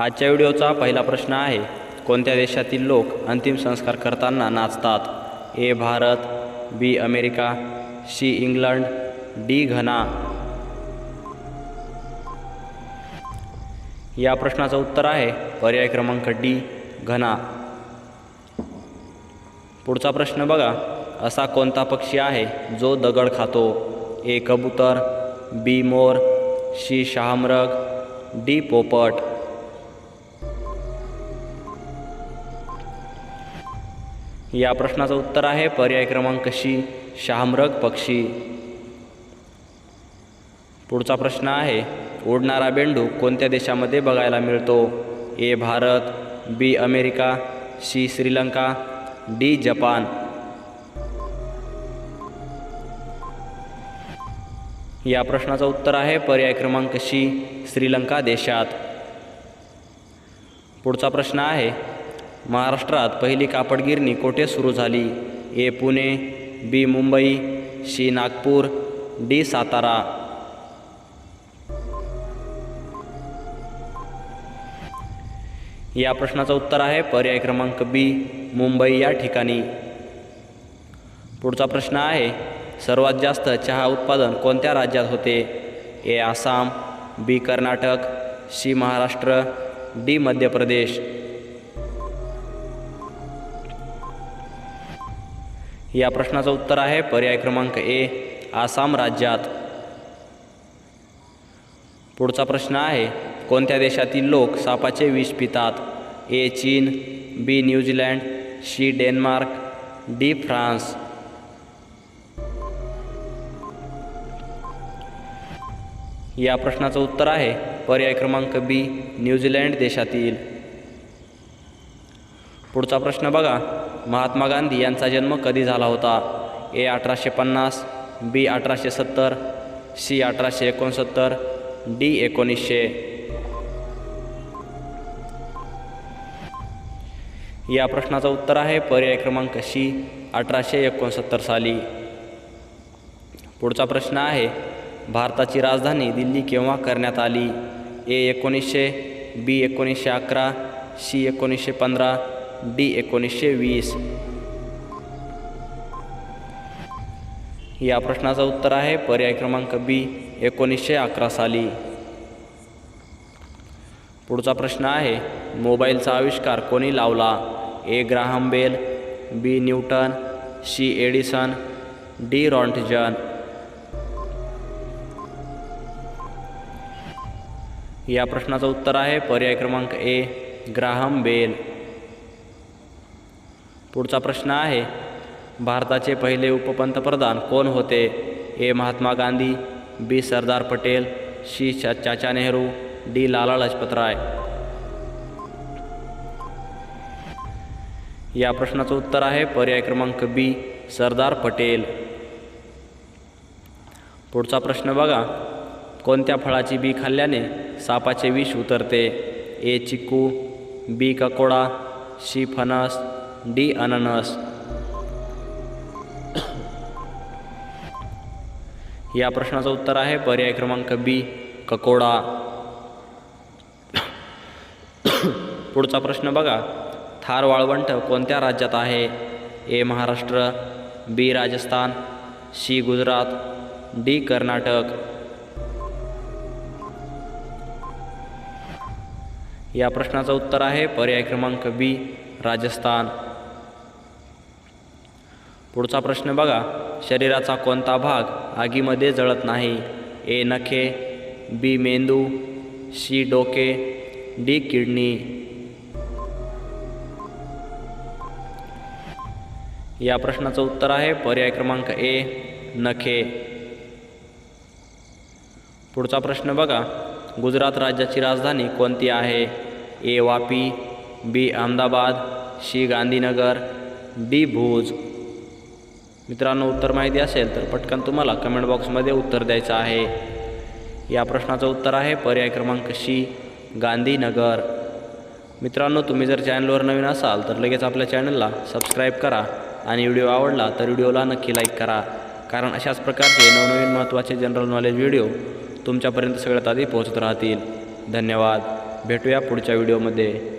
आजच्या व्हिडिओचा पहिला प्रश्न आहे कोणत्या देशातील लोक अंतिम संस्कार करताना नाचतात? A Bharat B America C England D Ghana. या प्रश्नाचं उत्तर आहे पर्याय क्रमांक डी घना. पुढचा प्रश्न बघा असा कोणता पक्षी आहे जो दगड खातो? ए कबूतर बी मोर सी शहामृग डी पोपट. या प्रश्नाचं उत्तर आहे. पर्याय क्रमांक शी शहामृग पक्षी. पुढचा प्रश्न आहे उडणारा बेंडू कोणत्या देशामध्ये बघायला मिळतो? A Bharat B America C Sri Lanka D Japan. या प्रश्नाचं उत्तर आहे पर्याय क्रमांक शी श्रीलंका देशात. पुढचा प्रश्न आहे महाराष्ट्रात पहिली कापडगिरणी कोठे सुरू झाली? A Pune B Mumbai C Nagpur D Satara. या प्रश्नाचं उत्तर आहे पर्याय क्रमांक बी मुंबई या ठिकाणी. पुढचा प्रश्न आहे सर्वात जास्त चहा उत्पादन कोणत्या राज्यात होते? A Assam B Karnataka C Maharashtra D Madhya Pradesh. या प्रश्नाचं उत्तर आहे. पर्याय क्रमांक ए आसाम राज्यात. पुढचा प्रश्न आहे कोणत्या देशातील लोक सापाचे विष पितात? ए चीन B New Zealand C Denmark D France. या प्रश्नाचं उत्तर आहे पर्याय क्रमांक बी न्यूझीलँड देशातील. पुढचा प्रश्न बघा. महात्मा गांधी यांचा जन्म कधी झाला होता? ए अठराशे पन्नास बी अठराशे सत्तर सी अठराशे एकोणसत्तर डी एकोणीसशे. या प्रश्नाचं उत्तर आहे पर्याय क्रमांक सी अठराशे एकोणसत्तर साली. पुढचा प्रश्न आहे भारताची राजधानी दिल्ली केव्हा करण्यात आली? ए एकोणीसशे बी एकोणीसशे अकरा सी एकोणीसशे पंधरा डी एकोणीसशे वीस. या प्रश्नाचं उत्तर आहे पर्याय क्रमांक बी एकोणीसशे अकरा साली. पुढचा प्रश्न आहे मोबाईलचा आविष्कार कोणी लावला? A Graham Bell B Newton C Edison D Roentgen. या प्रश्नाचं उत्तर आहे पर्याय क्रमांक ए ग्राहम बेल. पुढचा प्रश्न आहे भारताचे पहिले उपपंतप्रधान कोण होते? A. Mahatma Gandhi B. Sardar Patel C. Chacha Nehru D. Lala Lajpat Rai या प्रश्नाचं उत्तर आहे पर्याय क्रमांक बी सरदार पटेल. पुढचा प्रश्न बघा कोणत्या फळाची बी खाल्ल्याने सापाचे विष उतरते? ए. चिक्कू बी. ककोडा सी. फणस डी अननस. या प्रश्नाचं उत्तर आहे पर्याय क्रमांक बी ककोडा. पुढचा प्रश्न बघा. थार वाळवंट कोणत्या राज्यात आहे? A Maharashtra B Rajasthan C Gujarat D Karnataka. या प्रश्नाचं उत्तर आहे पर्याय क्रमांक बी राजस्थान. पुढचा प्रश्न बघा. शरीराचा कोणता भाग आगीमध्ये जळत नाही? ए नखे बी मेंदू सी डोके डी किडनी. या प्रश्नाचं उत्तर आहे पर्याय क्रमांक ए नखे. पुढचा प्रश्न बघा. गुजरात राज्याची राजधानी कोणती आहे? A Vapi B Ahmedabad C Gandhinagar D Bhuj. मित्रांनो उत्तर माहिती असेल तर पटकन तुम्हाला कमेंट बॉक्समध्ये उत्तर द्यायचं आहे. या प्रश्नाचं उत्तर आहे पर्याय क्रमांक शी गांधीनगर. मित्रांनो तुम्ही जर चॅनलवर नवीन असाल तर लगेच आपल्या चॅनलला सबस्क्राईब करा आणि व्हिडिओ आवडला तर व्हिडिओला नक्की लाईक करा. कारण अशाच प्रकारचे नवनवीन महत्त्वाचे जनरल नॉलेज व्हिडिओ तुमच्यापर्यंत सगळ्यात आधी पोहोचत राहतील. धन्यवाद. भेटूया पुढच्या व्हिडिओमध्ये